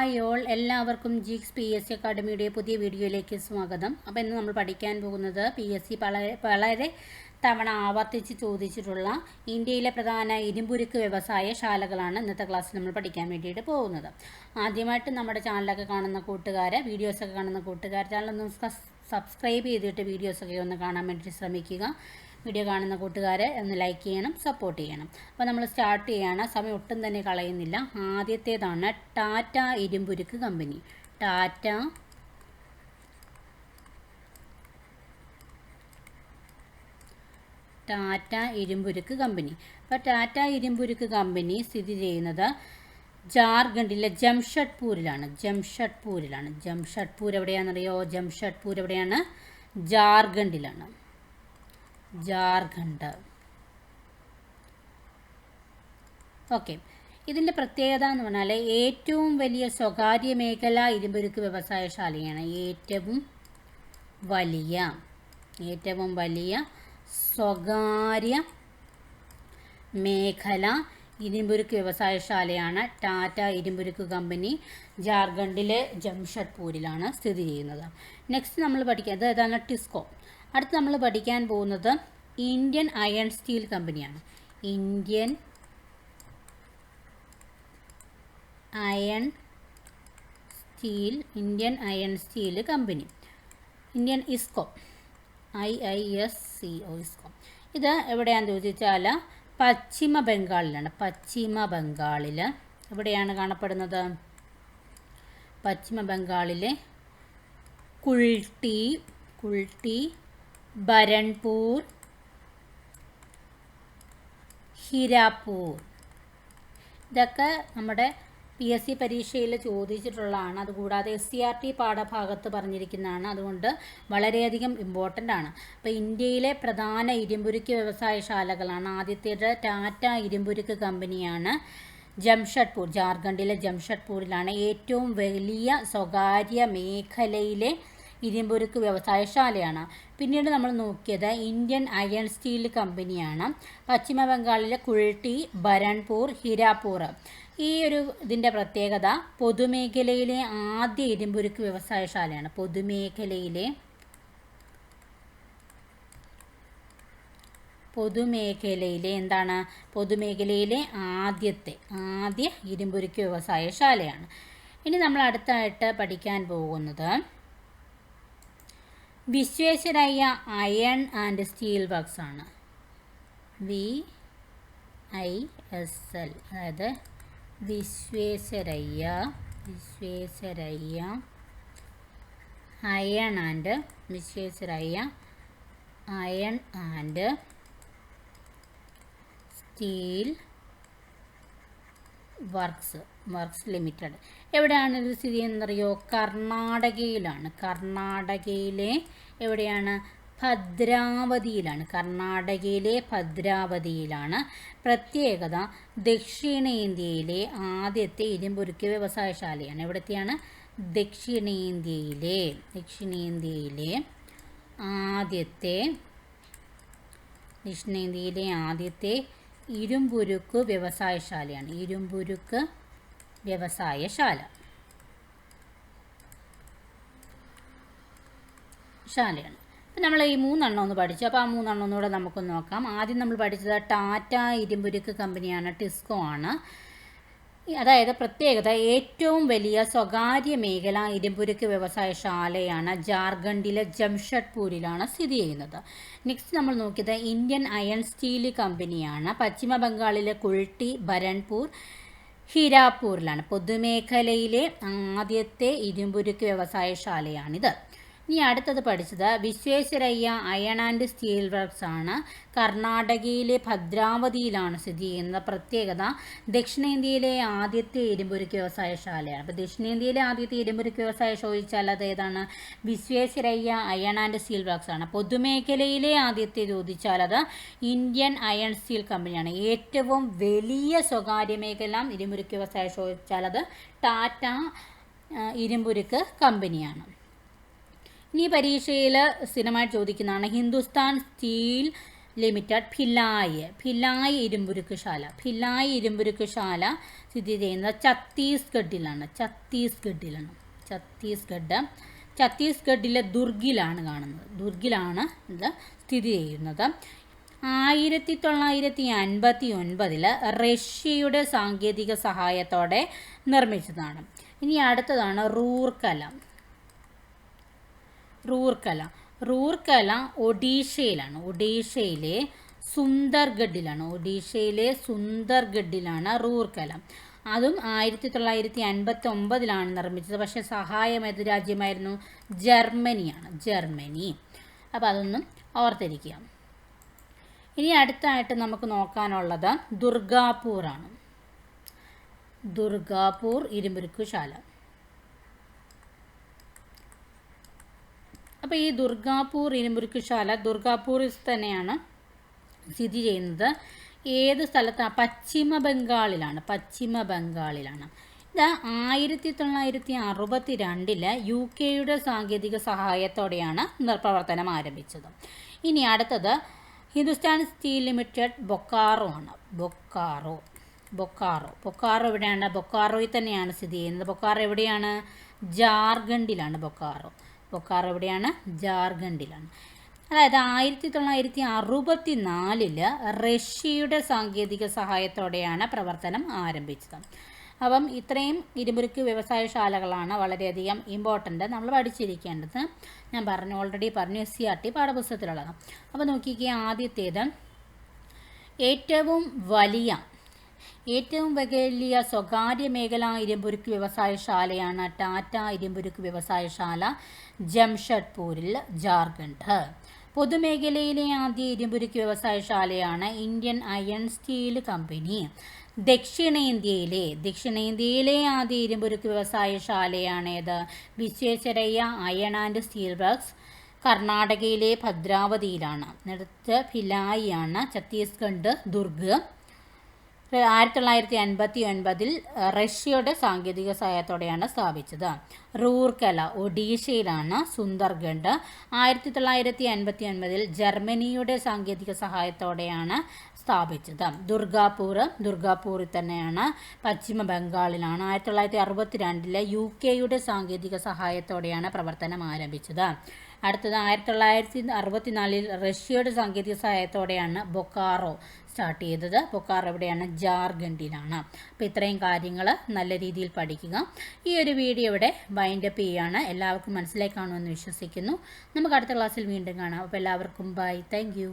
Hi all എല്ലാവർക്കും ജിക്സ് P S C അക്കാഡമിയുടെ പുതിയ വീഡിയോയിലേക്ക് സ്വാഗതം. അപ്പോൾ ഇന്ന് നമ്മൾ പഠിക്കാൻ പോകുന്നത് പി എസ് സി വളരെ വളരെ തവണ ആവർത്തിച്ച് ചോദിച്ചിട്ടുള്ള ഇന്ത്യയിലെ പ്രധാന ഇരുമ്പുരുക്ക് വ്യവസായ ശാലകളാണ് ഇന്നത്തെ ക്ലാസ്സിൽ നമ്മൾ പഠിക്കാൻ വേണ്ടിയിട്ട് പോകുന്നത്. ആദ്യമായിട്ട് നമ്മുടെ ചാനലൊക്കെ കാണുന്ന കൂട്ടുകാർ വീഡിയോസൊക്കെ കാണുന്ന കൂട്ടുകാർ ചാനലൊന്ന് സബ്സ്ക്രൈബ് ചെയ്തിട്ട് വീഡിയോസൊക്കെ ഒന്ന് കാണാൻ വേണ്ടിയിട്ട് ശ്രമിക്കുക. വീഡിയോ കാണുന്ന കൂട്ടുകാരെ ഒന്ന് ലൈക്ക് ചെയ്യണം സപ്പോർട്ട് ചെയ്യണം. അപ്പോൾ നമ്മൾ സ്റ്റാർട്ട് ചെയ്യാണ്. സമയം ഒട്ടും തന്നെ കളയുന്നില്ല. ആദ്യത്തേതാണ് ടാറ്റ ഇരുമ്പുരുക്ക് കമ്പനി ടാറ്റ ടാറ്റ ഇരുമ്പുരുക്ക് കമ്പനി അപ്പോൾ ടാറ്റ ഇരുമ്പുരുക്ക് കമ്പനി സ്ഥിതി ചെയ്യുന്നത് ജാർഖണ്ഡിലെ ജംഷഡ്പൂരിലാണ്. ജംഷഡ്പൂരിലാണ്. ജംഷഡ്പൂർ എവിടെയാണെന്നറിയോ? ജംഷഡ്പൂർ എവിടെയാണ്? ജാർഖണ്ഡിലാണ്. ജാർഖണ്ഡ്. ഓക്കെ. ഇതിന്റെ പ്രത്യേകത എന്ന് പറഞ്ഞാൽ ഏറ്റവും വലിയ സ്വകാര്യ മേഖല ഇരുമ്പുരുക്ക് വ്യവസായശാലയാണ്. ഏറ്റവും വലിയ ഏറ്റവും വലിയ സ്വകാര്യ മേഖല ഇരുമ്പുരുക്ക് വ്യവസായശാലയാണ് ടാറ്റ ഇരുമ്പുരുക്ക് കമ്പനി ജാർഖണ്ഡിലെ ജംഷഡ്പൂരിലാണ് സ്ഥിതി ചെയ്യുന്നത്. നെക്സ്റ്റ് നമ്മൾ പഠിക്കുന്നത് ഏതാണ്? ടിസ്കോ. അടുത്ത് നമ്മൾ പഠിക്കാൻ പോകുന്നത് ഇന്ത്യൻ അയൺ സ്റ്റീൽ കമ്പനിയാണ് Indian iron steel Indian iron steel company Indian IISCO I I S C O IISCO ഇത് എവിടെയാണെന്ന് ചോദിച്ചാൽ പശ്ചിമ ബംഗാളിലാണ്. പശ്ചിമ ബംഗാളിൽ എവിടെയാണ് കാണപ്പെടുന്നത്? പശ്ചിമ ബംഗാളിലെ കുൾട്ടി കുൾട്ടി ബരൺപൂർ ഹിരാപൂർ. ഇതൊക്കെ നമ്മുടെ പി എസ് സി പരീക്ഷയിൽ ചോദിച്ചിട്ടുള്ളതാണ്. അതുകൂടാതെ എസ് സി ആർ ടി പാഠഭാഗത്ത് പറഞ്ഞിരിക്കുന്നതാണ്. അതുകൊണ്ട് വളരെയധികം ഇമ്പോർട്ടന്റ് ആണ്. അപ്പോൾ ഇന്ത്യയിലെ പ്രധാന ഇരുമ്പുരുക്ക് വ്യവസായശാലകളാണ് ആദ്യത്തേത് ടാറ്റ ഇരുമ്പുരുക്ക് കമ്പനിയാണ് ജംഷഡ്പൂർ ജാർഖണ്ഡിലെ ജംഷഡ്പൂരിലാണ് ഏറ്റവും വലിയ സ്വകാര്യ മേഖലയിലെ ഇരുമ്പുരുക്ക് വ്യവസായശാലയാണ്. പിന്നീട് നമ്മൾ നോക്കിയത് ഇന്ത്യൻ അയൺ സ്റ്റീൽ കമ്പനിയാണ്. പശ്ചിമ ബംഗാളിലെ കുൾട്ടി ബരൺപൂർ ഹിരാപൂർ. ഈ ഒരു ഇതിന്റെ പ്രത്യേകത പൊതുമേഖലയിലെ ആദ്യ ഇരുമ്പുരുക്ക് വ്യവസായശാലയാണ്. പൊതുമേഖലയിലെ പൊതുമേഖലയിലെ എന്താണ്? പൊതുമേഖലയിലെ ആദ്യത്തെ ആദ്യ ഇരുമ്പുരുക്ക് വ്യവസായശാലയാണ്. ഇനി നമ്മൾ അടുത്തായിട്ട് പഠിക്കാൻ പോകുന്നത് Visvesvaraya iron and steel works ആണ്. വി ഐ എസ് എൽ അതായത് Visvesvaraya Visvesvaraya iron and Visvesvaraya iron and steel works works limited. എവിടെയാണ് ഇത് സ്ഥിതി ചെയ്യുന്നറിയോ കർണാടകയിലാണ്. കർണാടകയിലെ എവിടെയാണ്? ഭദ്രാവതിയിലാണ്. കർണാടകയിലെ ഭദ്രാവതിയിലാണ്. പ്രത്യേകത ദക്ഷിണേന്ത്യയിലെ ആദ്യത്തെ ഇരുമ്പുരുക്ക് വ്യവസായശാലയാണ്. എവിടത്തെയാണ്? ദക്ഷിണേന്ത്യയിലെ ദക്ഷിണേന്ത്യയിലെ ആദ്യത്തെ ദക്ഷിണേന്ത്യയിലെ ആദ്യത്തെ ഇരുമ്പുരുക്ക് വ്യവസായശാലയാണ്. ഇരുമ്പുരുക്ക് വ്യവസായശാല. ശാലയാണ്. അപ്പം നമ്മൾ ഈ മൂന്നെണ്ണം ഒന്ന് പഠിച്ചു. അപ്പോൾ ആ മൂന്നെണ്ണം ഒന്നുകൂടെ നമുക്കൊന്ന് നോക്കാം. ആദ്യം നമ്മൾ പഠിച്ചത് ടാറ്റ ഇരുമ്പുരുക്ക് കമ്പനിയാണ് ടിസ്കോ ആണ്. അതായത് പ്രത്യേകത ഏറ്റവും വലിയ സ്വകാര്യ മേഖല ഇരുമ്പുരുക്ക് വ്യവസായശാലയാണ് ജാർഖണ്ഡിലെ ജംഷഡ്പൂരിലാണ് സ്ഥിതി ചെയ്യുന്നത്. നെക്സ്റ്റ് നമ്മൾ നോക്കിയത് ഇന്ത്യൻ അയൺ സ്റ്റീൽ കമ്പനിയാണ്. പശ്ചിമ ബംഗാളിലെ കുൾട്ടി ബരൺപൂർ ഹിരാപൂരിലാണ്. പൊതുമേഖലയിലെ ആദ്യത്തെ ഇരുമ്പുരുക്ക് വ്യവസായശാലയാണിത് ഇനി അടുത്തത് പഠിച്ചത് Visvesvaraya iron and steel works ആണ്. കർണാടകയിലെ ഭദ്രാവതിയിലാണ് സ്ഥിതി ചെയ്യുന്നത് പ്രത്യേകത. ദക്ഷിണേന്ത്യയിലെ ആദ്യത്തെ ഇരുമ്പുരുക്ക് വ്യവസായശാലയാണ് അപ്പോൾ ദക്ഷിണേന്ത്യയിലെ ആദ്യത്തെ ഇരുമ്പുരുക്ക് വ്യവസായ ചോദിച്ചാൽ അത് ഏതാണ്? Visvesvaraya iron and steel works ആണ്. പൊതുമേഖലയിലെ ആദ്യത്തെ ചോദിച്ചാൽ അത് ഇന്ത്യൻ അയൺ സ്റ്റീൽ കമ്പനിയാണ് ഏറ്റവും വലിയ സ്വകാര്യ മേഖല ഇരുമ്പുരുക്ക് വ്യവസായ ചോദിച്ചാൽ അത് ടാറ്റ ഇരുമ്പുരുക്ക് കമ്പനിയാണ് ഇനി പരീക്ഷയിൽ സ്ഥിരമായിട്ട് ചോദിക്കുന്നതാണ് ഹിന്ദുസ്ഥാൻ സ്റ്റീൽ ലിമിറ്റഡ് ഭിലായ് ഭിലായ് ഇരുമ്പുരുക്ക് ശാല ഭിലായ് ഇരുമ്പുരുക്ക് ശാല സ്ഥിതി ചെയ്യുന്നത് ഛത്തീസ്ഗഡിലാണ്. ഛത്തീസ്ഗഡിലാണ്. ഛത്തീസ്ഗഡ്. ഛത്തീസ്ഗഡിലെ ദുർഗിലാണ് കാണുന്നത്. ദുർഗിലാണ് ഇത് സ്ഥിതി ചെയ്യുന്നത്. ആയിരത്തി തൊള്ളായിരത്തി അൻപത്തി ഒൻപതിൽ റഷ്യയുടെ സാങ്കേതിക സഹായത്തോടെ നിർമ്മിച്ചതാണ്. ഇനി അടുത്തതാണ് റൂർക്കല. റൂർക്കല. റൂർക്കല ഒഡീഷയിലാണ്. ഒഡീഷയിലെ സുന്ദർഗഡിലാണ്. ഒഡീഷയിലെ സുന്ദർഗഡിലാണ് റൂർക്കല. അതും ആയിരത്തി തൊള്ളായിരത്തി അൻപത്തി ഒമ്പതിലാണ് നിർമ്മിച്ചത്. പക്ഷേ സഹായം രാജ്യമായിരുന്നു? ജർമ്മനിയാണ്. ജർമ്മനി. അപ്പോൾ അതൊന്നും ഓർത്തിരിക്കുക. ഇനി അടുത്തായിട്ട് നമുക്ക് നോക്കാനുള്ളത് ദുർഗാപൂറാണ്. ദുർഗാപൂർ ഇരുമ്പുരുക്കുശാല. അപ്പോൾ ഈ ദുർഗാപൂർ ഇരുമുരുക്കുശാല ദുർഗാപൂരിൽ തന്നെയാണ് സ്ഥിതി ചെയ്യുന്നത്. ഏത് സ്ഥലത്താണ് പശ്ചിമ ബംഗാളിലാണ്. പശ്ചിമ ബംഗാളിലാണ്. ഇത് ആയിരത്തി തൊള്ളായിരത്തി അറുപത്തി രണ്ടിൽ യു കെയുടെ സാങ്കേതിക സഹായത്തോടെയാണ് നിർപ്രവർത്തനം ആരംഭിച്ചത്. ഇനി അടുത്തത് ഹിന്ദുസ്ഥാൻ സ്റ്റീൽ ലിമിറ്റഡ് ബൊക്കാറോ ആണ്. ബൊക്കാറോ. ബൊക്കാറോ. ബൊക്കാറോ എവിടെയാണ്? ബൊക്കാറോയിൽ തന്നെയാണ് സ്ഥിതി ചെയ്യുന്നത്. ബൊക്കാറോ എവിടെയാണ്? ജാർഖണ്ഡിലാണ് ബൊക്കാറോ. ബൊക്കാറോ എവിടെയാണ് ജാർഖണ്ഡിലാണ്. അതായത് ആയിരത്തി തൊള്ളായിരത്തി അറുപത്തി നാലിൽ റഷ്യയുടെ സാങ്കേതിക സഹായത്തോടെയാണ് പ്രവർത്തനം ആരംഭിച്ചത്. അപ്പം ഇത്രയും ഇരുമുരുക്ക് വ്യവസായശാലകളാണ് വളരെയധികം ഇമ്പോർട്ടന്റ് നമ്മൾ പഠിച്ചിരിക്കേണ്ടത് ഞാൻ പറഞ്ഞു ഓൾറെഡി പറഞ്ഞു എസ് സി ആർ ടി പാഠപുസ്തകത്തിലുള്ളതാണ്. അപ്പോൾ നോക്കിക്കുക ആദ്യത്തേത് ഏറ്റവും വലിയ ഏറ്റവും വലിയ സ്വകാര്യ മേഖല ഇരുമ്പുരുക്ക് വ്യവസായശാലയാണ് ടാറ്റ ഇരുമ്പുരുക്ക് വ്യവസായശാല ജംഷഡ്പൂരിൽ ജാർഖണ്ഡ്. പൊതുമേഖലയിലെ ആദ്യ ഇരുമ്പുരുക്ക് വ്യവസായശാലയാണ് ഇന്ത്യൻ അയൺ സ്റ്റീൽ കമ്പനി. ദക്ഷിണേന്ത്യയിലെ ദക്ഷിണേന്ത്യയിലെ ആദ്യ ഇരുമ്പുരുക്ക് വ്യവസായശാലയാണേത് Visvesvaraya iron and steel works കർണാടകയിലെ ഭദ്രാവതിയിലാണ്. അടുത്ത് ഭിലായിയാണ് ഛത്തീസ്ഗഡ് ദുർഗ്. ആയിരത്തി തൊള്ളായിരത്തി അൻപത്തി ഒൻപതിൽ റഷ്യയുടെ സാങ്കേതിക സഹായത്തോടെയാണ് സ്ഥാപിച്ചത്. റൂർക്കല ഒഡീഷയിലാണ് സുന്ദർഗഡ്. ആയിരത്തി തൊള്ളായിരത്തി അൻപത്തി ഒൻപതിൽ ജർമ്മനിയുടെ സാങ്കേതിക സഹായത്തോടെയാണ് സ്ഥാപിച്ചത്. ദുർഗാപൂർ ദുർഗാപൂരിൽ തന്നെയാണ്. പശ്ചിമ ബംഗാളിലാണ്. ആയിരത്തി തൊള്ളായിരത്തി അറുപത്തി രണ്ടിലെ യു കെയുടെ സാങ്കേതിക സഹായത്തോടെയാണ് പ്രവർത്തനം ആരംഭിച്ചത്. അടുത്തത് ആയിരത്തി തൊള്ളായിരത്തി അറുപത്തിനാലിൽ റഷ്യയുടെ സാങ്കേതിക സഹായത്തോടെയാണ് ബൊക്കാറോ സ്റ്റാർട്ട് ചെയ്തത്. ബൊക്കാറോ എവിടെയാണ്? ജാർഖണ്ഡിലാണ്. അപ്പോൾ ഇത്രയും കാര്യങ്ങൾ നല്ല രീതിയിൽ പഠിക്കുക. ഈ ഒരു വീഡിയോ ഇവിടെ വൈൻഡപ്പ് ചെയ്യുകയാണ് എല്ലാവർക്കും മനസ്സിലായി കാണുമെന്ന് വിശ്വസിക്കുന്നു. നമുക്ക് അടുത്ത ക്ലാസ്സിൽ വീണ്ടും കാണാം. അപ്പോൾ എല്ലാവർക്കും ബൈ താങ്ക്